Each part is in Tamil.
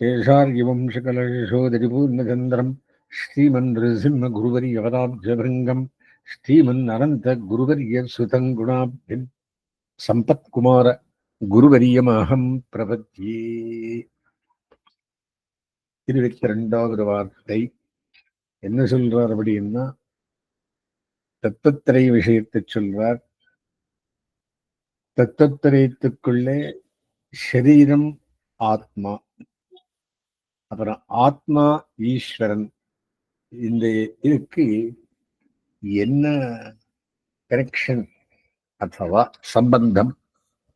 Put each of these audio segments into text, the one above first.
சேஷார்கிவம்சகலசோதரிபூர்ணச்சந்திரம் ஸ்ரீமன் நரசிம்மகுருவரியவதாப்ஜபிருங்கம் ஸ்ரீமன் அனந்த குருவரிய சுதங்குணாபியம் சம்பத்குமார குருவரியமாகம் பிரபத்தியே இருபத்தி ரெண்டாவது வார்த்தை. என்ன சொல்றார் அப்படின்னா தத்துவத்திரை விஷயத்தை சொல்றார். தத்துவத்திரையத்துக்குள்ளே சரீரம் ஆத்மா. அப்புறம் ஆத்மா ஈஸ்வரன் இந்த இதுக்கு என்ன கனெக்ஷன் அத்தவா? சம்பந்தம்.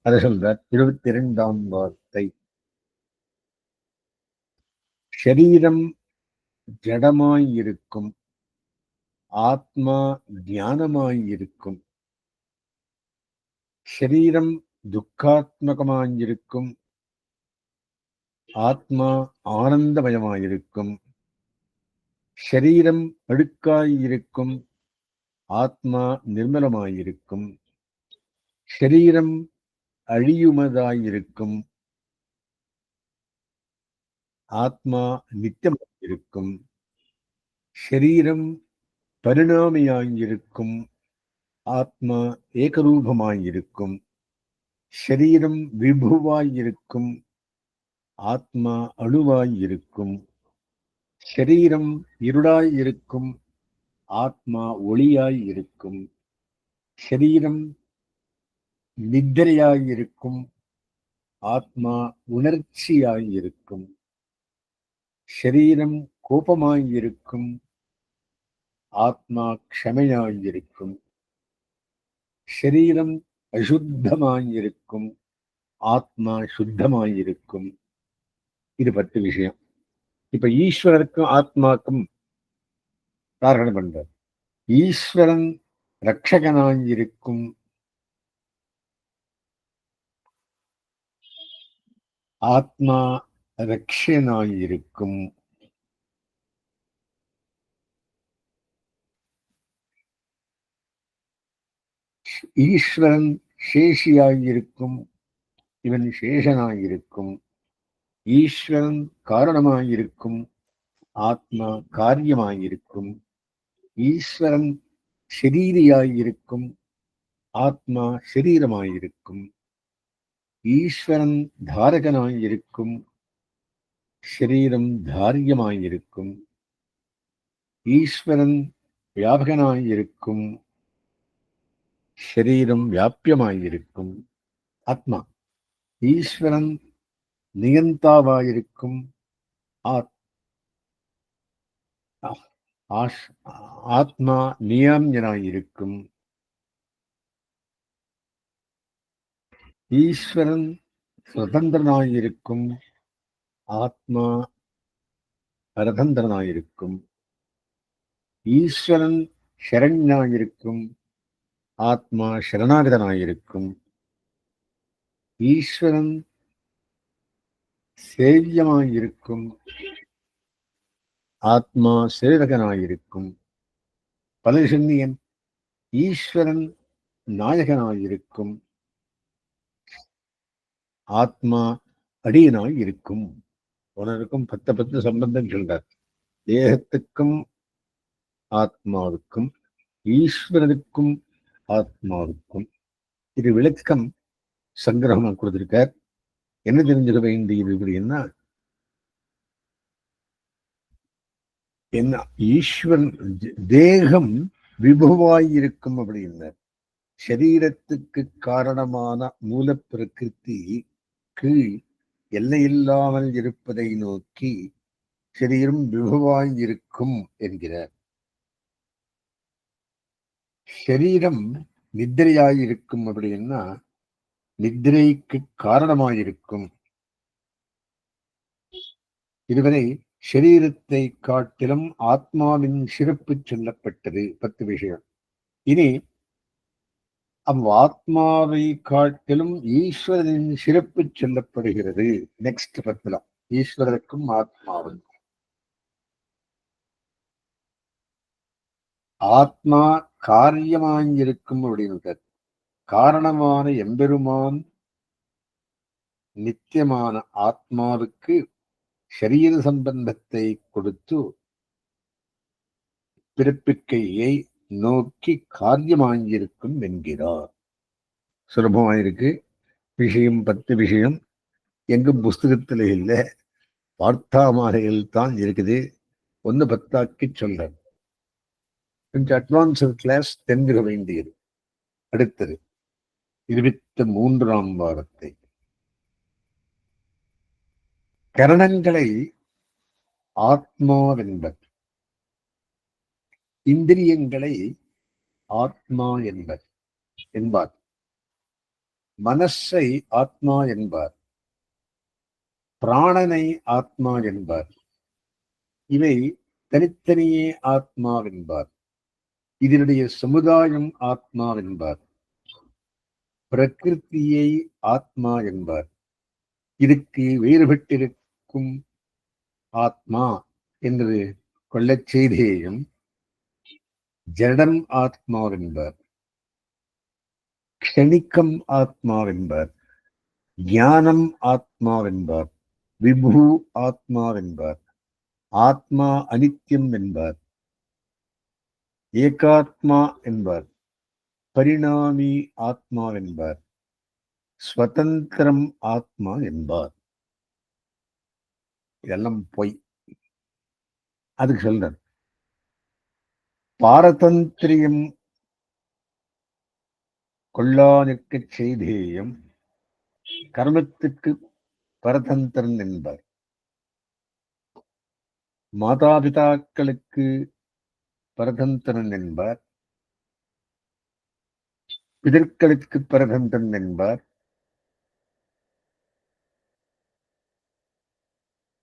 அதை சொல்றார். இருபத்தி இரண்டாம் வார்த்தை. ஷரீரம் ஜடமாயிருக்கும். ஆத்மா ஞானமாயிருக்கும். ஷரீரம் துக்காத்மகமாயிருக்கும். ஆத்மா ஆனந்தமயமாயிருக்கும். சரீரம் அழுக்காயிருக்கும் ஆத்மா நிர்மலமாயிருக்கும். சரீரம் அழியுமதாயிருக்கும். ஆத்மா நித்தியமாயிருக்கும். ஷரீரம் பரிணாமியாயிருக்கும். ஆத்மா ஏகரூபமாயிருக்கும். ஷரீரம் விபுவாயிருக்கும். ஆத்மா அழுவாயிருக்கும் சரீரம் இருளாயிருக்கும். ஆத்மா ஒளியாயிருக்கும். சரீரம் நித்திரையாயிருக்கும். ஆத்மா உணர்ச்சியாயிருக்கும். சரீரம் கோபமாயிருக்கும். ஆத்மா க்ஷமையாயிருக்கும். சரீரம் அசுத்தமாயிருக்கும். ஆத்மா சுத்தமாயிருக்கும். இது பத்து விஷயம். இப்ப ஈஸ்வரருக்கும் ஆத்மாக்கும் காரணம் பண்றார் ஈஸ்வரன் ரட்சகனாயிருக்கும். ஆத்மா ரக்ஷனாயிருக்கும் ஈஸ்வரன் சேஷியாயிருக்கும். இவன் சேஷனாயிருக்கும். ஈஸ்வரன் காரணமாயிருக்கும் ஆத்மா காரியமாயிருக்கும் ஈஸ்வரன் ஷரீரியாயிருக்கும் ஆத்மா ஷரீரமாயிருக்கும் ஈஸ்வரன் தாரகனாயிருக்கும் ஷரீரம் தாரியமாயிருக்கும் ஈஸ்வரன் வியாபகனாயிருக்கும் ஷரீரம் வியாபியமாயிருக்கும் ஆத்மா. ஈஸ்வரன் நியந்தாவாயிருக்கும் ஆத்மா நியாமியனாயிருக்கும் ஈஸ்வரன் சுதந்திரனாயிருக்கும். ஆத்மா பரதந்திரனாயிருக்கும். ஈஸ்வரன் சரண்யனாயிருக்கும். ஆத்மா சரணாகதனாயிருக்கும். ஈஸ்வரன் சேவியமாயிருக்கும். ஆத்மா சேவகனாயிருக்கும். பலசன்னியன் ஈஸ்வரன் நாயகனாயிருக்கும். ஆத்மா அடியனாய் இருக்கும் உனருக்கும் பத்து பத்து சம்பந்தம் சொல்றார். தேகத்துக்கும் ஆத்மாவுக்கும் ஈஸ்வரனுக்கும் ஆத்மாவுக்கும். இது விளக்கம் சங்கிரகமாக கொடுத்திருக்கார். என்ன தெரிஞ்சுக்க வேண்டியது அப்படின்னா என்ன? ஈஸ்வரன் தேகம் விபுவாயிருக்கும் அப்படின்னார் சரீரத்துக்கு காரணமான மூல பிரகிருதி கீழ் எல்லையில்லாமல் இருப்பதை நோக்கி சரீரம் விபுவாயிருக்கும் என்கிறார். சரீரம் நித்திரையாயிருக்கும் அப்படின்னா நித்திரைக்கு காரணமாயிருக்கும். இதுவரை சரீரத்தை காட்டிலும் ஆத்மாவின் சிறப்பு சொல்லப்பட்டது பத்து விஷயம். இனி அவ்வாத்மாவை காட்டிலும் ஈஸ்வரனின் சிறப்பு சொல்லப்படுகிறது. நெக்ஸ்ட் பத்திலம் ஈஸ்வரருக்கும் ஆத்மாவுக்கும். ஆத்மா காரியமாயிருக்கும் அப்படின்னு காரணமான எம்பெருமான் நித்தியமான ஆத்மாவுக்கு சரீர சம்பந்தத்தை கொடுத்து பிறப்பிக்கையை நோக்கி காரியமாயிருக்கும் என்கிறார். சுலபமாயிருக்கு விஷயம் பத்து விஷயம். எங்கும் புஸ்தகத்தில் இல்லை. வார்த்தா மாலையில் தான் இருக்குது. ஒன்று பத்தாக்கி சொல்றேன். கொஞ்சம் அட்வான்ஸ்டு கிளாஸ் தெரிஞ்சுக்க வேண்டியது. அடுத்தது. இருபத்தி மூன்றாம் வாரத்தை. கரணங்களை ஆத்மாவென்பர். இந்திரியங்களை ஆத்மா என்பர் என்பார். மனசை ஆத்மா என்பார். பிராணனை ஆத்மா என்பார். இவை தனித்தனியே ஆத்மாவென்பார். இதனுடைய சமுதாயம் ஆத்மாவென்பார். பிரகிருத்தியை ஆத்மா என்பார். இதுக்கு வேறுபட்டிருக்கும் ஆத்மா என்று கொள்ளச் செய்தேயும் ஜடம் ஆத்மாவென்பார் க்ஷணிக்கம் ஆத்மாவென்பார் ஞானம் ஆத்மா என்பார். விபு ஆத்மாவென்பார் ஆத்மா அனித்யம் என்பார். ஏகாத்மா என்பார். பரிணாமி ஆத்மா என்பார். ஸ்வதந்திரம் ஆத்மா என்பார். இதெல்லாம் பொய். அதுக்கு சொல்றார். பாரதந்திரியம் கொள்ளானிற்கு செய்தேயம் கர்மத்துக்கு பரதந்திரன் என்பார். மாதாபிதாக்களுக்கு பரதந்திரன் என்பார். பிதற்களுக்கு பரதந்தன் என்பார்.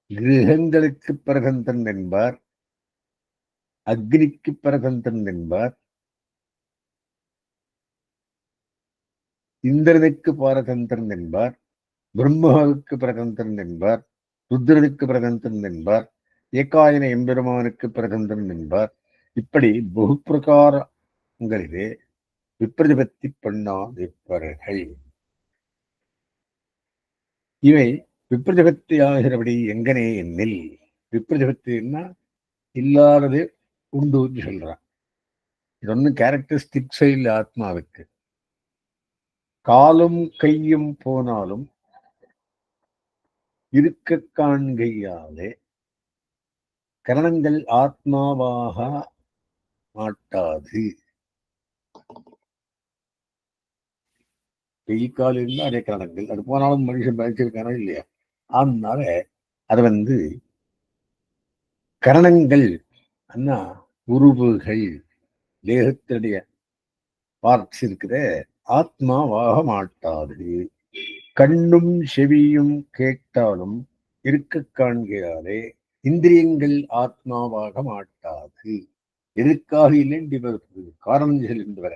கிரகங்களுக்கு பரதந்திரன் என்பார். அக்னிக்கு பரதந்தன் என்பார். இந்திரனுக்கு பாரதந்திரன் என்பார். பிரம்மாவுக்கு பிரதந்திரன் என்பார். ருத்ரனுக்கு பிரதந்திரன் என்பார். ஏகாயன எம்பெருமானுக்கு பிரதந்திரன் என்பார். இப்படி பகுப்பிரகாரங்களிலே பிரகாரங்களிலே பண்ணாதிப்பர்கள் இவை விப்ரதிபத்தி ஆகிறபடி எங்கனே எண்ணில். விப்ரதிபத்தின்னா இல்லாதது உண்டுன்னு சொல்றான். இது ஒன்றும் கேரக்டரிஸ்டிக்ஸே இல்லை ஆத்மாவுக்கு. காலும் கையும் போனாலும் இருக்க காண்கையாலே கரணங்கள் ஆத்மாவாக மாட்டாது. கை இருந்தால் அதே கரணங்கள் அது போனாலும் மனுஷன் பயிற்சிருக்கானோ இல்லையா. அதனால அது வந்து கரணங்கள் அண்ணா உருவுகள் தேகத்தினுடைய பார்ட்ஸ் இருக்கிற ஆத்மாவாக மாட்டாது. கண்ணும் செவியும் கேட்டாலும் இருக்க காண்கிறாரே. இந்திரியங்கள் ஆத்மாவாக மாட்டாது. எதுக்காக இல்லைன்னு வருது காரணம் என்று வர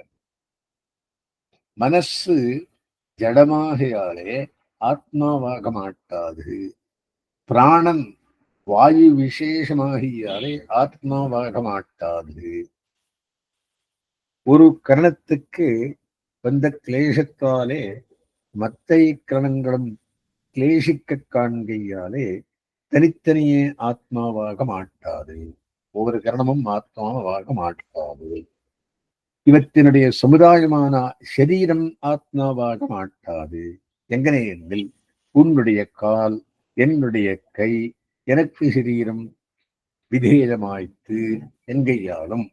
மனசு ஜடமாகையாலே ஆத்மாவாக மாட்டாது பிராணன் வாயு விசேஷமாகியாலே ஆத்மாவாக மாட்டாது ஒரு கரணத்துக்கு வந்த கிளேசத்தாலே மத்தை கரணங்களும் கிளேசிக்க காண்கையாலே தனித்தனியே ஆத்மாவாக மாட்டாது ஒவ்வொரு கரணமும் ஆத்மாவாக மாட்டாது இவற்றினுடைய சமுதாயமான சரீரம் ஆத்மாவாக மாட்டாது. எங்கனே என்னில் உன்னுடைய கால் என்னுடைய கை எனக்கு சரீரம் விதேயமாய்த்து என்கையாலும்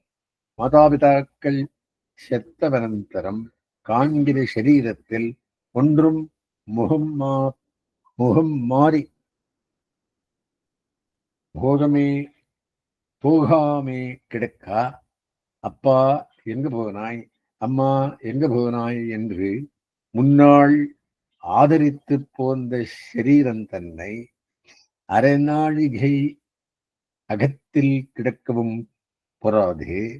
மாதாபிதாக்கள் செத்தவனந்தரம் காண்கிற சரீரத்தில் ஒன்றும் முகம் மா முகம் மாறி போகமே போகாமே கிடக்கா? அப்பா எங்க போனாய்? அம்மா எங்க போனாய் என்று முன்னாள் ஆதரித்து போந்த சரீரம் தன்னை அரைநாழிகை அகத்தில் கிடக்கவும் பொறாதே.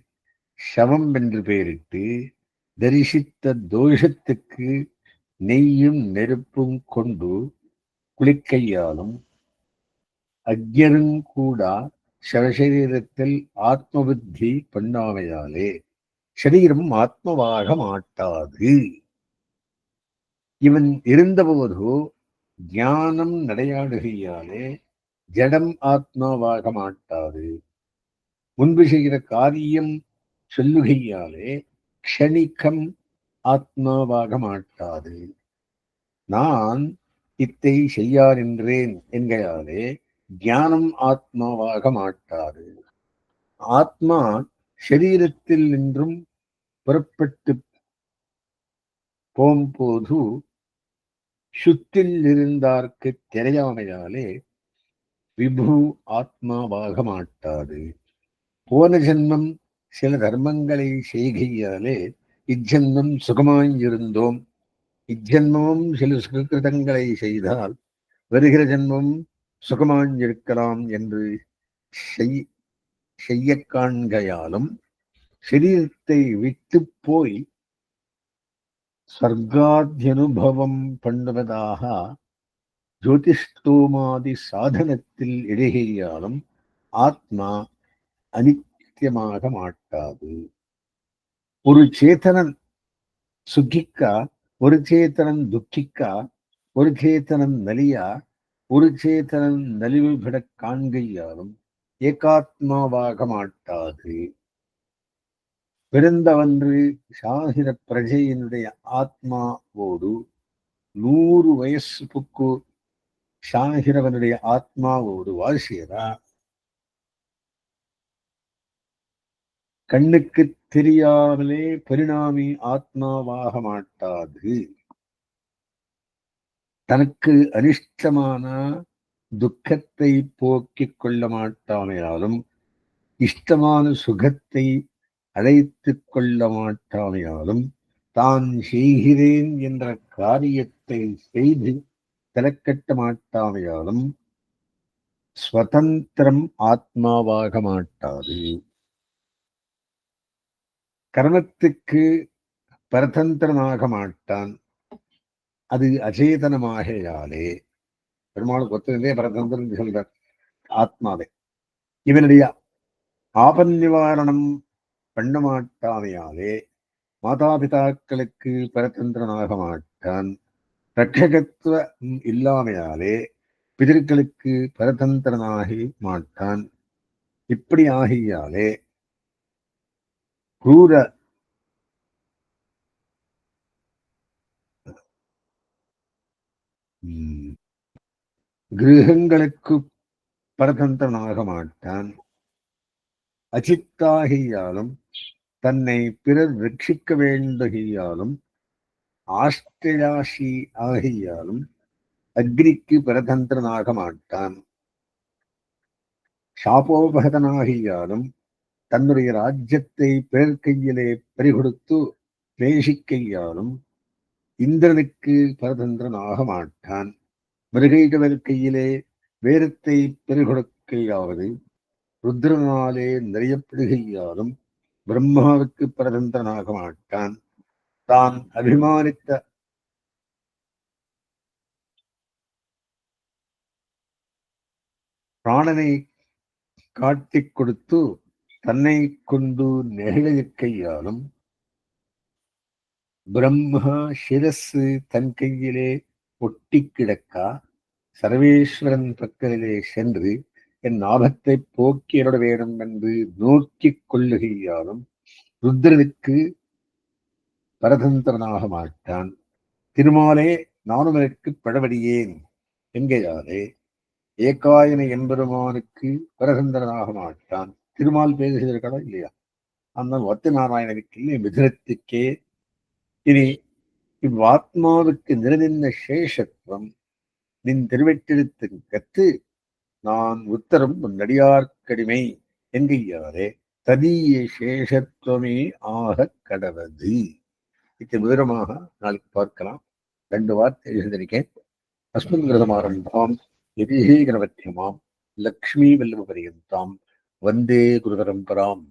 சவம் என்று பெயரிட்டு தரிசித்த தோஷத்துக்கு நெய்யும் நெருப்பும் கொண்டு குளிக்கையாலும் அக்ஞரும் கூட சவசரீரத்தில் ஆத்மபுத்தி பண்ணாமையாலே சரீரம் ஆத்மவாக மாட்டாது. இவன் இருந்தபோது ஞானம் நடையாடுகையாலே ஜடம் ஆத்மாவாக மாட்டாது. முன்பு செய்கிற காரியம் சொல்லுகையாலே க்ஷணிக்கம் ஆத்மாவாக மாட்டாது. நான் இத்தை செய்யாரென்றேன் என்கையாலே ஞானம் ஆத்மாவாக மாட்டாது. ஆத்மா சரீரத்தில் நின்றும் புறப்பட்டு போம்போது சுத்தில் இருந்தார்க்கு தெரியாமையாலே விபு ஆத்மாவாக மாட்டாது. போன ஜென்மம் சில தர்மங்களை செய்கையாலே இஜென்மம் சுகமாயிருந்தோம். இஜென்மமும் சில சுகிருதங்களை செய்தால் வருகிற ஜென்மம் சுகமாயிருக்கலாம் என்று செய் செய்ய காண்கையாலும் சரீரத்தை விட்டு போய் சர்க்காத்தியனுபவம் பண்ணுவதாக ஜோதிஷ்டோமாதி சாதனத்தில் இடையேயாலும் ஆத்மா அனித்தியமாக மாட்டாது. ஒரு சேத்தனன் சுகிக்கா ஒரு சேத்தனன் துக்கிக்கா ஒரு சேத்தனன் நலியா ஒரு சேத்தனன் நலிவு விட காண்கையாலும் ஏகாத்மாவாக மாட்டாது. பிறந்தவன்று சாகிர பிரஜையினுடைய ஆத்மாவோடு நூறு வயசுக்கு சாகிரவனுடைய ஆத்மாவோடு வாசியரா கண்ணுக்கு தெரியாமலே பரிணாமி ஆத்மாவாக மாட்டாது. தனக்கு அனிஷ்டமான துக்கத்தை போக்கிக் கொள்ள மாட்டாமையாலும் இஷ்டமான சுகத்தை அழைத்துக் கொள்ள மாட்டாமையாலும் தான் செய்கிறேன் என்ற காரியத்தை செய்து திலக்கட்ட மாட்டாமையாலும் ஸ்வதந்திரம் ஆத்மாவாக மாட்டாது. கர்மத்துக்கு பரதந்திரமாக மாட்டான். அது அச்சேதனமாகையாலே பெருமாள் ஒத்துதே பரதந்திரம் சொல்றார். ஆத்மாவே. இவனுடைய ஆபன் நிவாரணம் பண்ணமாட்டாமையாலே மாதாபிதாக்களுக்கு பரதந்திரனாக மாட்டான் ரட்சகத்துவம் இல்லாமையாலே பிதர்களுக்கு பரதந்திரனாகி மாட்டான். இப்படி ஆகியாலே குரூர கிரகங்களுக்கு பரதந்திரனாக மாட்டான் அஜித்தாகியாலும் தன்னை பிறர் ரட்சிக்க வேண்டுகையாலும் ஆஸ்திராசி ஆகையாலும் அக்னிக்கு பிரதந்திரனாக மாட்டான். சாபோபகதனாகியாலும் தன்னுடைய ராஜ்யத்தை பிறர் கையிலே பறிகொடுத்து பேசிக்கையாலும் இந்திரனுக்கு பரதந்திரனாக மாட்டான். மிருகைடவர் கையிலே வேரத்தை பெருகொடுக்கையாவது ருத்ரனாலே நிறையப்படுகையாலும் பிரம்மாவுக்கு பிரதந்தனாக மாட்டான். தான் அபிமானித்த பிராணனை காட்டிக் கொடுத்து தன்னை கொண்டு நெகிழ்கையாலும் பிரம்மா சிரசு தன் கையிலே ஒட்டி கிடக்கா? சர்வேஸ்வரன் பக்கத்திலே சென்று என் ஆபத்தை போக்கியருட வேணும் என்று நோக்கிக் கொள்ளுகையாலும் ருத்ரனுக்கு பரதந்திரனாக மாட்டான் திருமாலே நானும் எனக்கு பழவடியேன் என்கையாலே ஏகாயன என்பெருமானுக்கு பரதந்திரனாக மாட்டான் திருமால் பேசுகிறதா இல்லையா? அந்த ஒத்த நாராயணனுக்கு இல்லை மிதுனத்துக்கே. இனி இவ்வாத்மாவுக்கு நிறைந்த சேஷத்துவம் நின் திருவெட்டிருத்தின் கத்து நான் உத்தரம் நடியார்க்கடிமை என்கையாரே ததிய சேஷத்துவமே ஆக கடவது. இது விவரமாக நாளைக்கு பார்க்கலாம். ரெண்டு வார்த்தை எழுந்திருக்கேன் அஸ்மின் கிரதமாரம்பாம் எதிகே கணபத்தியமாம் லக்ஷ்மி வல்லப பரியந்தாம் வந்தே குருபரம்பராம்